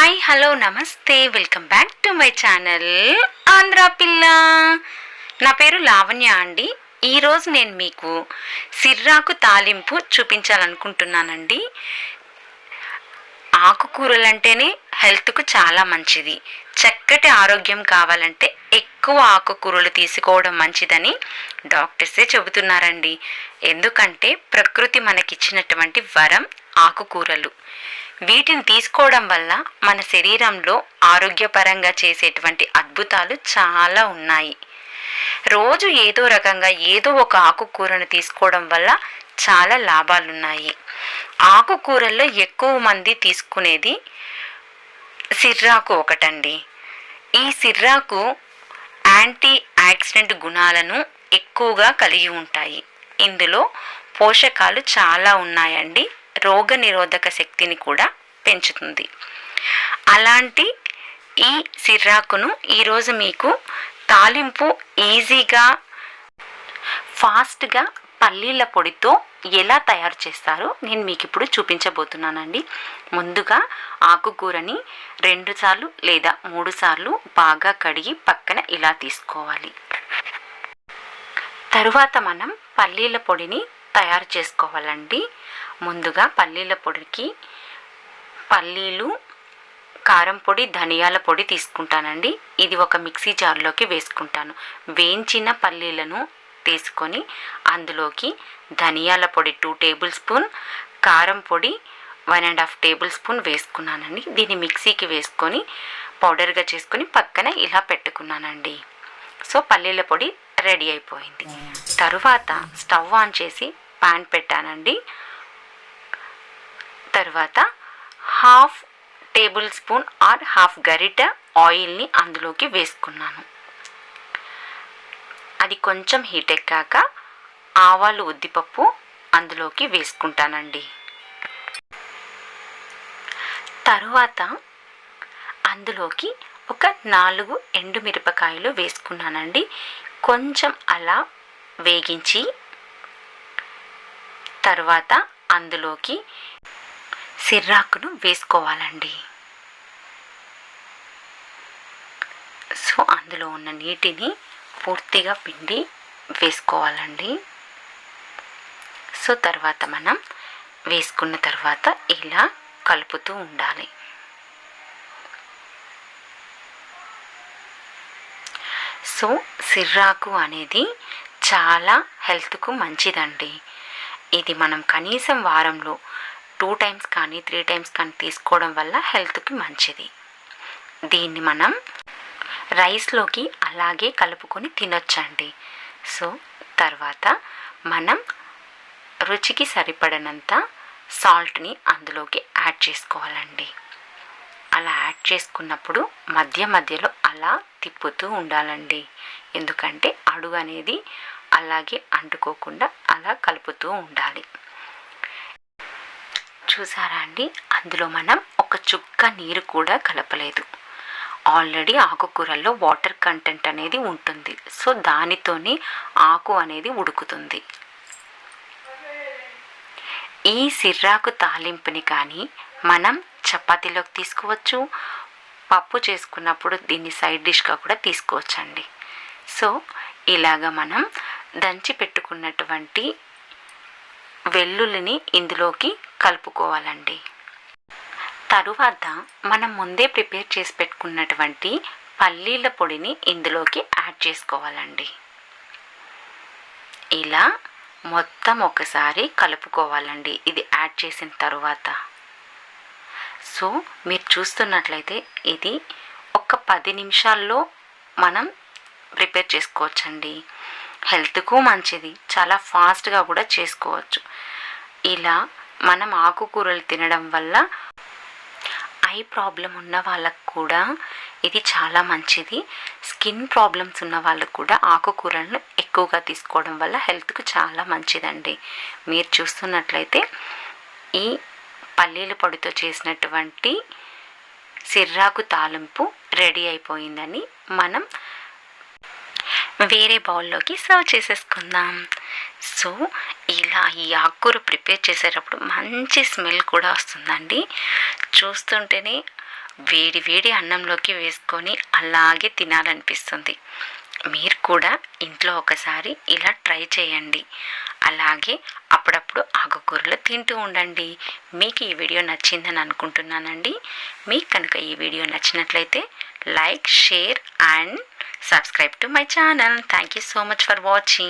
Hi hello నమస్తే. Welcome back to my channel Andhra Pilla. నా పేరు లావణ్య అండి. ఈరోజు నేను మీకు సిర్రాకు తాలింపు చూపించాలనుకుంటున్నానండి. ఆకుకూరలంటేనే హెల్త్కు చాలా మంచిది. చక్కటి ఆరోగ్యం కావాలంటే ఎక్కువ ఆకుకూరలు తీసుకోవడం మంచిదని డాక్టర్సే చెబుతున్నారండి. ఎందుకంటే ప్రకృతి మనకిచ్చినటువంటి వరం ఆకుకూరలు. వీటిని తీసుకోవడం వల్ల మన శరీరంలో ఆరోగ్యపరంగా చేసేటువంటి అద్భుతాలు చాలా ఉన్నాయి. రోజు ఏదో రకంగా ఏదో ఒక ఆకుకూరను తీసుకోవడం వల్ల చాలా లాభాలున్నాయి. ఆకుకూరల్లో ఎక్కువ మంది తీసుకునేది సిర్రాకు ఒకటండి. ఈ సిర్రాకు యాంటీ యాక్సిడెంట్ గుణాలను ఎక్కువగా కలిగి ఉంటాయి. ఇందులో పోషకాలు చాలా ఉన్నాయండి. రోగ నిరోధక శక్తిని కూడా పెంచుతుంది. అలాంటి ఈ సిర్రాకును ఈరోజు మీకు తాలింపు ఈజీగా ఫాస్ట్గా పల్లీల పొడితో ఎలా తయారు చేస్తారో నేను మీకు ఇప్పుడు చూపించబోతున్నానండి. ముందుగా ఆకుకూరని రెండు సార్లు లేదా మూడు సార్లు బాగా కడిగి పక్కన ఇలా తీసుకోవాలి. తరువాత మనం పల్లీల పొడిని తయారు చేసుకోవాలండి. ముందుగా పల్లీల పొడికి పల్లీలు కారం పొడి ధనియాల పొడి తీసుకుంటానండి. ఇది ఒక మిక్సీ జార్లోకి వేసుకుంటాను. వేయించిన పల్లీలను తీసుకొని అందులోకి ధనియాల పొడి టూ టేబుల్ స్పూన్ కారం పొడి one and half tablespoon వేసుకున్నానండి. దీన్ని మిక్సీకి వేసుకొని పౌడర్గా చేసుకొని పక్కన ఇలా పెట్టుకున్నానండి. సో పల్లీల పొడి రెడీ అయిపోయింది. తరువాత స్టవ్ ఆన్ చేసి ప్యాన్ పెట్టానండి. తర్వాత half tablespoon or half గరిట ఆయిల్ని అందులోకి వేసుకున్నాను. అది కొంచెం హీట్ ఎక్కాక ఆవాలు ఉద్దిపప్పు అందులోకి వేసుకుంటానండి. తరువాత అందులోకి ఒక నాలుగు ఎండుమిరపకాయలు వేసుకున్నానండి. కొంచెం అలా వేగించి తర్వాత అందులోకి సిర్రాకును వేసుకోవాలండి. సో అందులో ఉన్న నీటిని పూర్తిగా పిండి వేసుకోవాలండి. సో తర్వాత మనం వేసుకున్న తర్వాత ఇలా కలుపుతూ ఉండాలి. సో సిర్రాకు అనేది చాలా హెల్త్కు మంచిదండి. ఇది మనం కనీసం వారంలో టూ టైమ్స్ కానీ త్రీ టైమ్స్ కానీ తీసుకోవడం వల్ల హెల్త్కి మంచిది. దీన్ని మనం రైస్లోకి అలాగే కలుపుకొని తినొచ్చండి. సో తర్వాత మనం రుచికి సరిపడనంత సాల్ట్ని అందులోకి యాడ్ చేసుకోవాలండి. అలా యాడ్ చేసుకున్నప్పుడు మధ్య మధ్యలో అలా తిప్పుతూ ఉండాలండి. ఎందుకంటే అడుగు అనేది అలాగే అంటుకోకుండా అలా కలుపుతూ ఉండాలి. చూసారా అండి? అందులో మనం ఒక చుక్క నీరు కూడా కలపలేదు. ఆల్రెడీ ఆకుకూరల్లో వాటర్ కంటెంట్ అనేది ఉంటుంది. సో దానితోనే ఆకు అనేది ఉడుకుతుంది. ఈ సిర్రాకు తాలింపుని కానీ మనం చపాతీలోకి తీసుకోవచ్చు. పప్పు చేసుకున్నప్పుడు దీన్ని సైడ్ డిష్గా కూడా తీసుకోవచ్చండి. సో ఇలాగ మనం దంచి పెట్టుకున్నటువంటి వెల్లుల్లిని ఇందులోకి కలుపుకోవాలండి. తరువాత మనం ముందే ప్రిపేర్ చేసి పెట్టుకున్నటువంటి పల్లీల పొడిని ఇందులోకి యాడ్ చేసుకోవాలండి. ఇలా మొత్తం ఒకసారి కలుపుకోవాలండి. ఇది యాడ్ చేసిన తరువాత. సో మీరు చూస్తున్నట్లయితే ఇది ఒక పది నిమిషాల్లో మనం ప్రిపేర్ చేసుకోవచ్చండి. హెల్త్కు మంచిది. చాలా ఫాస్ట్గా కూడా చేసుకోవచ్చు. ఇలా మనం ఆకుకూరలు తినడం వల్ల ఐ ప్రాబ్లం ఉన్న వాళ్ళకు కూడా ఇది చాలా మంచిది. స్కిన్ ప్రాబ్లమ్స్ ఉన్న వాళ్ళకు కూడా ఆకుకూరలను ఎక్కువగా తీసుకోవడం వల్ల హెల్త్కు చాలా మంచిదండి. మీరు చూస్తున్నట్లయితే ఈ పల్లీల పొడితో చేసినటువంటి సిర్రాకు తాలింపు రెడీ అయిపోయిందని మనం వేరే బౌల్లోకి సర్వ్ చేసేసుకుందాం. సో ఇలా ఈ ఆకుకూర ప్రిపేర్ చేసేటప్పుడు మంచి స్మెల్ కూడా వస్తుందండి. చూస్తుంటేనే వేడి వేడి అన్నంలోకి వేసుకొని అలాగే తినాలనిపిస్తుంది. మీరు కూడా ఇంట్లో ఒకసారి ఇలా ట్రై చేయండి. అలాగే అప్పుడప్పుడు ఆకుకూరలు తింటూ ఉండండి. మీకు ఈ వీడియో నచ్చిందని అనుకుంటున్నానండి. మీకు కనుక ఈ వీడియో నచ్చినట్లయితే like share and subscribe to my channel. Thank you so much for watching.